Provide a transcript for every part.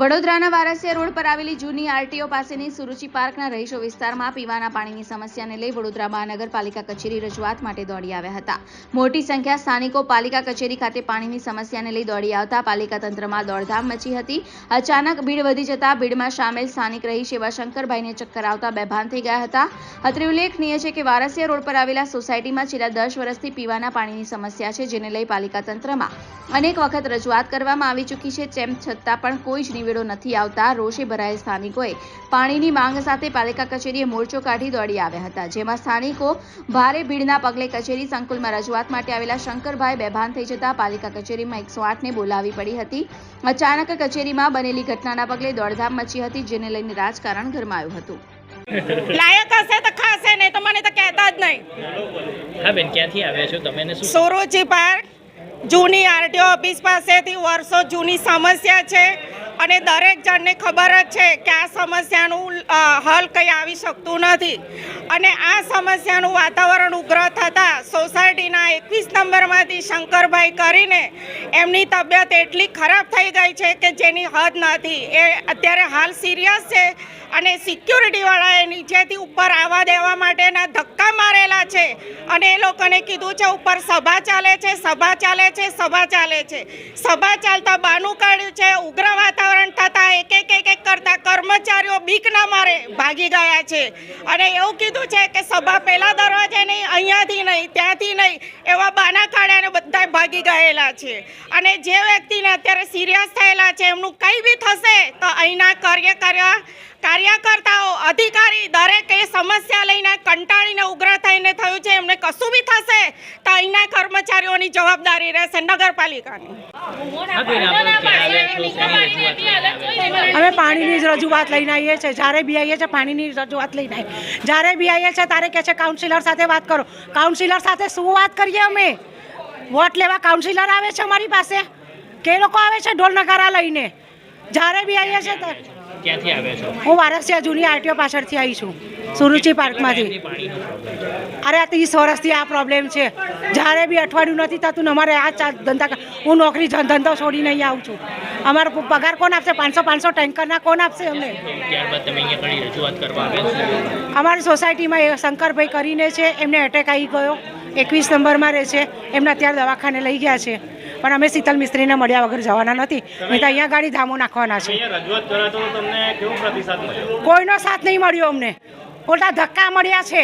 વડોદરાના વારસિયા રોડ પર આવેલી જૂની આરટીઓ પાસેની સુરુચિ પાર્કના રહીશો વિસ્તારમાં પીવાના પાણીની સમસ્યાને લઈ વડોદરા મહાનગરપાલિકા કચેરી રજૂઆત માટે દોડી આવ્યા હતા. મોટી સંખ્યા સ્થાનિકો પાલિકા કચેરી ખાતે પાણીની સમસ્યાને લઈ દોડી આવતા પાલિકા તંત્રમાં દોડધામ મચી હતી. અચાનક ભીડ વધી જતા ભીડમાં સામેલ સ્થાનિક રહીશ એવા શંકરભાઈને ચક્કર આવતા બેભાન થઈ ગયા હતા. અત્રે ઉલ્લેખનીય છે કે વારસિયા રોડ પર આવેલા સોસાયટીમાં છેલ્લા દસ વર્ષથી પીવાના પાણીની સમસ્યા છે, જેને લઈ પાલિકા તંત્રમાં અનેક વખત રજૂઆત કરવામાં આવી ચૂકી છે, તેમ છતાં પણ કોઈ જ નિવેડો નથી આવતા રોષે ભરાયેલ સ્થાનિકોએ પાણીની માંગ સાથે પાલિકા કચેરીએ મોરચો કાઢી દોડી આવ્યા હતા જેમાં સ્થાનિકો ભારે ભીડના પગલે કચેરી સંકુલમાં રજૂઆત માટે આવેલા શંકરભાઈ બેભાન થઈ જતા પાલિકા કચેરીમાં એકસો આઠને બોલાવી પડી હતી. અચાનક કચેરીમાં બનેલી ઘટનાના પગલે દોડધામ મચી હતી જેને લઈને રાજકારણ ગરમાયું હતું. લાયક હશે તો ખાશે નહીં તો મને તો કહેતા જ નહીં. હા બેન ક્યાંથી આવ્યા છો? તમે શું? સુરુચિ પાર્ક જૂની આરટીઓ ઓફિસ પાસેથી વર્ષો જૂની સમસ્યા છે. અને દરેક જણને ખબર જ છે કે આ સમસ્યાનું હલ કંઈ આવી શકતું નથી. અને આ સમસ્યાનું વાતાવરણ ઉગ્ર થતાં સોસાયટીના એકવીસ નંબરમાંથી શંકરભાઈ કરીને એમની તબિયત એટલી ખરાબ થઈ ગઈ છે કે જેની હદ નથી. એ અત્યારે હાલ સિરિયસ છે અને સિક્યુરિટીવાળાએ નીચેથી ઉપર આવવા દેવા માટેના ધક્કા મારેલા છે. અને એ લોકોને કીધું છે, ઉપર સભા ચાલે છે, સભા ચાલે છે, સભા ચાલે છે. સભા ચાલતા બાનું કાઢ્યું છે, ઉગ્ર વાતાવરણ થતાં એક એક એક એક કરતા કર્મચારીઓ બીક ના મારે ભાગી ગયા છે. અને એવું કીધું છે કે સભા પહેલા દરવાજે નહીં, અહીંયાથી નહીં, ત્યાંથી નહીં, એવા બાના કાઢ્યા બધા ભાગી ગયેલા છે. અને જે વ્યક્તિને અત્યારે સિરિયસ થયેલા છે, એમનું કંઈ બી થશે તો અહીંના કાર્યકર્તા કાર્યકર્તાઓ, અધિકારી દરેક એ સમસ્યા લઈને કંટાળીને ઉગ્ર થઈને થયું છે, એમને કશું બી થશે તો અહીંના કર્મચારીઓની જવાબદારી રહેશે નગરપાલિકાની. અમે પાણીની જ રજૂઆત લઈને આવીએ છીએ. જ્યારે બી આવીએ છીએ, પાણીની રજૂઆત લઈને આવીએ. જ્યારે બી આવીએ છીએ, ત્યારે કહે છે કાઉન્સિલર સાથે વાત કરો. કાઉન્સિલર સાથે શું વાત કરીએ અમે? વોટ લેવા કાઉન્સિલર આવે છે અમારી પાસે? કે લોકો આવે છે ઢોલ નગારા લઈને? જ્યારે બી આવીએ છીએ ક્યાંથી છો? હું વારસિયા જૂની આરટીઓ પાછળથી આવી છું સુરુચિ પાર્કમાંથી. અરે આ ત્રીસ વર્ષથી આ પ્રોબ્લેમ છે. જ્યારે બી અઠવાડિયું નથી થતું ને અમારે આ ચા ધંધા હું નોકરી ધંધો છોડીને અહીંયા આવું છું. અમારો પગાર કોણ આપશે? પાંચસો પાંચસો ટેન્કરના કોણ આપશે અમને? અમારી સોસાયટીમાં એ શંકરભાઈ કરીને છે એમને એટેક આવી ગયો. એકવીસ નંબરમાં રહે છે. એમને અત્યારે દવાખાને લઈ ગયા છે. પણ અમે શીતલ મિસ્ત્રીને મળ્યા વગર જવાના નથી. નહીં તો અહીંયા ગાડી ધામો નાખવાના છે. કોઈનો સાથ નહીં મળ્યો અમને. ઉલટા ધક્કા મળ્યા છે.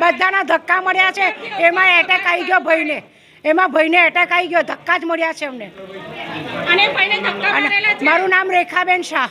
બધાના ધક્કા મળ્યા છે. એમાં એટેક આવી ગયો ભાઈને એમાં ભાઈને એટેક આવી ગયો. ધક્કા જ મળ્યા છે અમને. અને ભાઈને ધક્કા અને મારેલા છે. મારું નામ રેખાબેન શાહ.